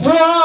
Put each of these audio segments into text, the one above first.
ভুয়া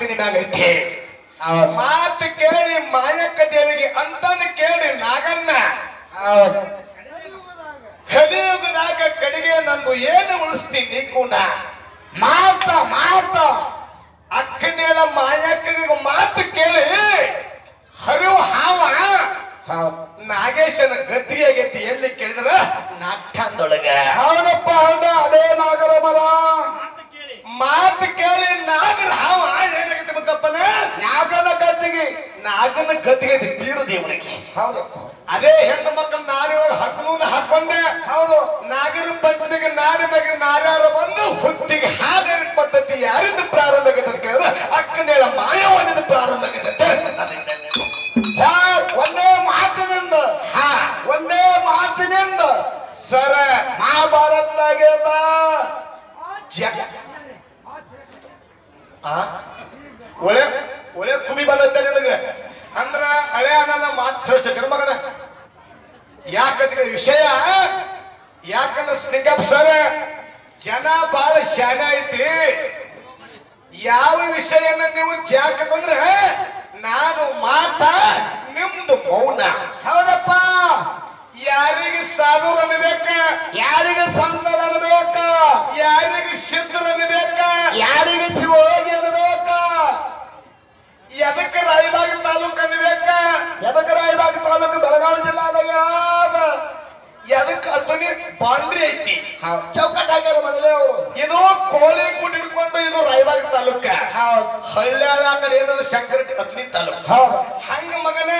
ಮಾತಿನ ಮ್ಯಾಗ ಐತಿ. ಮಾತು ಕೇಳಿ ಮಾಯಕ್ಕ ದೇವಿಗೆ ಅಂತಾನು ಕೇಳಿ ನಾಗಣ್ಣ. ಕಲಿಯುಗದಾಗ ಕಡೆಗೆ ನಂದು ಏನು ಉಳಿಸ್ತೀನಿ ನೀ ಕೂಡ? ಮಾತ ಮಾತ ಅಕ್ಕನೇಳ ಮಾಯಕ್ಕ ಮಾತು ಕೇಳಿ ಹರಿವು ಹಾವ ನಾಗೇಶನ ಗದ್ದಿಗೆ ಆಗೈತಿ ಎಲ್ಲಿ ಕೇಳಿದ್ರ ನಾಟ್ಯದೊಳಗ ಹೌದಪ್ಪ ಹೌದ ಅದೇ ನಾಗರ ಮರ ಮಾತು ಕೇಳಿ ನಾಗರ ಹಾವ ಏನಾಗೈತಿ ಗೊತ್ತಪ್ಪನ ನಾಗನ ಗದ್ದಿಗೆ ನಾಗನ ಗದ್ದಿಗೆ ಐತಿ ಬೀರು ದೇವರಿಗೆ ಹೌದು ಅದೇ ಹೆಣ್ಣು ಮಕ್ಕಳು ನಾನೇ ಹಗ್ನೂನ ಹಾಕೊಂಡೆ. ಹೌದು. ನಾಗರ ಪಂಚಮಿಗೆ ನಾರಿ ಮಗಿನ ನಾರ್ಯಾರ ಬಂದು ಹುತ್ತಿಗೆ ಹಾಲಿನ ಪದ್ಧತಿ ಯಾರಿಂದ ಪ್ರಾರಂಭ ಆಗೈತೆ ಅಂತ ಕೇಳಿದ್ರೆ ಅಕ್ಕನೇಳ ಮಾಯವನಿಂದ ಪ್ರಾರಂಭ ಆಗೈತೆ. ಒಂದೇ ಮಾತಿನಿಂದ. ಹಾ. ಒಂದೇ ಮಾತಿನಿಂದ. ಸರ. ಆ? ಒಳ್ಳೆ ಒಳ್ಳೆ ಕುಬಿ ಬಂದತ್ತೆ ನಿನಗೆ. ಅಂದ್ರ ಹಳೆ ಅನ್ನ ಮಾತು ಶ್ರೇಷ್ಠ ಮಗನ ಯಾಕಂದ್ರೆ ವಿಷಯ ಯಾಕಂದ್ರೆ ಸ್ನಿಗಪ್ ಸರ್ ಜನ ಬಹಳ ಶಾನೆ ಐತಿ. ಯಾವ ವಿಷಯನ ನೀವು ಜಾಕಂದ್ರೆ ನಾನು ಮಾತ ನಿಮ್ದು ಮೌನ. ಹೌದಪ್ಪ. ಯಾರಿಗೆ ಸಾಧು ಅನ್ಬೇಕ ಯಾರಿಗೆ ಸಂಸದ ಅನ್ಬೇಕ ಯಾರಿಗೆ ಸಿದ್ಧರು ಅನ್ಬೇಕ ಯಾರಿಗೆ ಶಿವಯೋಗಿ ಅನ್ಬೇಕ ಎದಕ್ಕೆ ರಾಯಬಾಗ ತಾಲೂಕು ಅನ್ಬೇಕ? ಯದಕ್ಕೆ ರಾಯಬಾಗ ತಾಲೂಕು ಬೆಳಗಾವಿ ಜಿಲ್ಲಾದಾಗ? ಎದಕ್ಕೆ ಅದನ್ನೇ ಬಾಂಡ್ರಿ ಐತಿ. ಚೌಕಟ್ ಹಾಕ್ಯಾರ ಮೊದಲೇ ಅವರು. ಇದು ಕೋಳಿ ಕೂಡಿಡ್ಕೊಂಡು ಇದು ರಾಯಬಾಗ ತಾಲೂಕ. ಹಳ್ಳಿ ಹಳ್ಳ್ಯಾಳ ಆ ಕಡೆ ಏನಂದ್ರೆ ಶಂಕರಟ್ಟಿ ಅತ್ನಿ ತಾಲೂಕು ಹೌದು ಹಂಗ ಮಗನ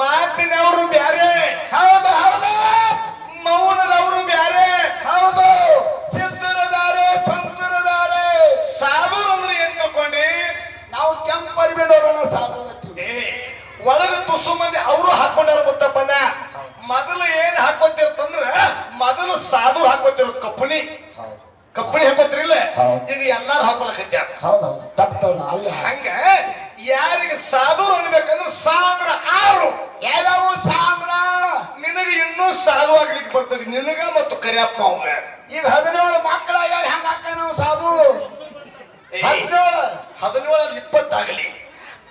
ಮಾತಿನವರು ಬ್ಯಾರೆ ಹೌದು ಹೌದು ಮೌನದವರು ಬ್ಯಾರೆ ಹೌದು ಸಿದ್ಧರ ಬ್ಯಾರೆ ಸಂತರ ಬ್ಯಾರೆ ಸಾಧುರು ಅಂದ್ರೆ ಏನ್ ತಿಳ್ಕೊಂಡಿ ನಾವು ಕೆಂಪರಿಬೆ ನೋಡೋಣ ಸಾಧು ಏ, ಒಳಗ ತುಸು ಮಂದಿ ಅವರು ಹಾಕೊಂಡಾರ ಗೊತ್ತಪ್ಪನ ಮೊದಲು ಏನ್ ಹಾಕೋತಿರ್ತಂದ್ರ ಮೊದಲು ಸಾಧು ಹಾಕೋತಿರೋ ಕಪ್ಪಣಿ ಕಪ್ಪಣಿ ಹಾಕೋತಿರಿಲ್ಲ ಇದು ಈಗ ಎಲ್ಲಾರು ಹಾಕೊಳಕತ್ಯಾರ ಅಲ್ಲ ಹಂಗ ಯಾರಿಗೆ ಸಾಧು ಅನ್ಬೇಕಂದ್ರೆ ಸಾಂದ್ರ ಆರು. ಎಲ್ಲವೂ ಸಾಂದ್ರ ನಿನಗೆ ಇನ್ನೂ ಸಾಧು ಆಗ್ಲಿಕ್ಕೆ ಬರ್ತದೆ. ನಿನಗ ಮತ್ತು ಕರಿಯಪ್ಪ ಅವ್ನ. ಈಗ ಹದಿನೇಳು ಮಕ್ಕಳಾಗ ಹೆಂಗ ಹಾಕ ನಾವು ಸಾಧು? ಹದಿನೇಳು. ಹದಿನೇಳು ಇಪ್ಪತ್ತಾಗಲಿ.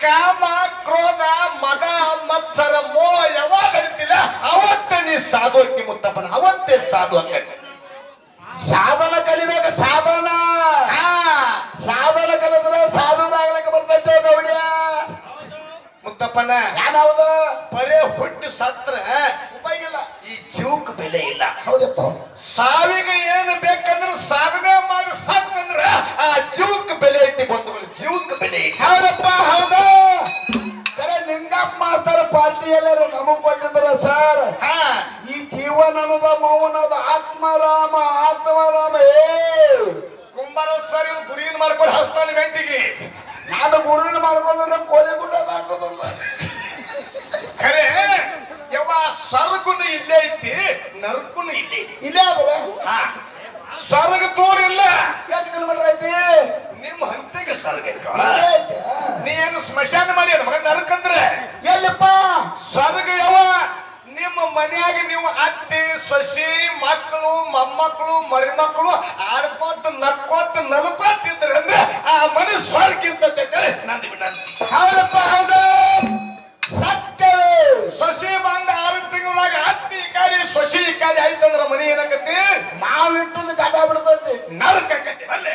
ಕಾಮ ಕ್ರೋಧ ಮದ ಮತ್ಸರ ಮೋ ಯಾವಾಗ ಅವತ್ತ ಅವತ್ತೇ ನೀ ಸಾಧು ಅಕ್ಕಿ ಮುತ್ತಪ್ಪನ সাধু ಮಾಡ್ಕೊಂಡು ಹಸ್ತಾನೆ ಮೆಂಟಿಗೆ ನಾನು ಗುರುವಿನ ಮಾಡ್ಕೊಂಡ್ರೆ ಕೋಳಿ ಗುಡ್ಡ ದಾಟೋದಲ್ಲ ಖರೆ ಯವ್ವ ಸ್ವರ್ಗುನು ಇಲ್ಲೇ ಐತಿ ನರಕುನು ಇಲ್ಲೇ ಇಲ್ಲೇ ಆದ್ರೆ? ಹಾ ಸ್ವರ್ಗ ಮನ್ಯಾಗ ನೀವು ಅತ್ತಿ ಸೊಸಿ ಮಕ್ಕಳು ಮೊಮ್ಮಕ್ಕಳು ಮರಿಮಕ್ಕಳು ಆಡ್ಕೋತ ನಕ್ಕೋತ ನಲ್ಕೋತ ಇದ್ರಂದ್ರೆ ಆ ಮನೆ ಸ್ವರ್ಗ ಇರ್ತದೆ ನಂದು ಹೌದಪ್ಪ ಹೌದು. ಸತ್ಯ. ಸೊಸಿ ಬಂದ ಆರು ತಿಂಗಳಾಗ ಅತ್ತಿ ಕಾಡಿ ಸೊಸಿ ಕಾಡಿ ಆಯ್ತಂದ್ರ ಮನಿ ಏನಾಗತ್ತೆ? ಮಾವಿಟ್ಟದ ಗಾಟ ಬಿಡ್ತೈತಿ. ಕಟ್ಟಿ ಬಲ್ಲೆ.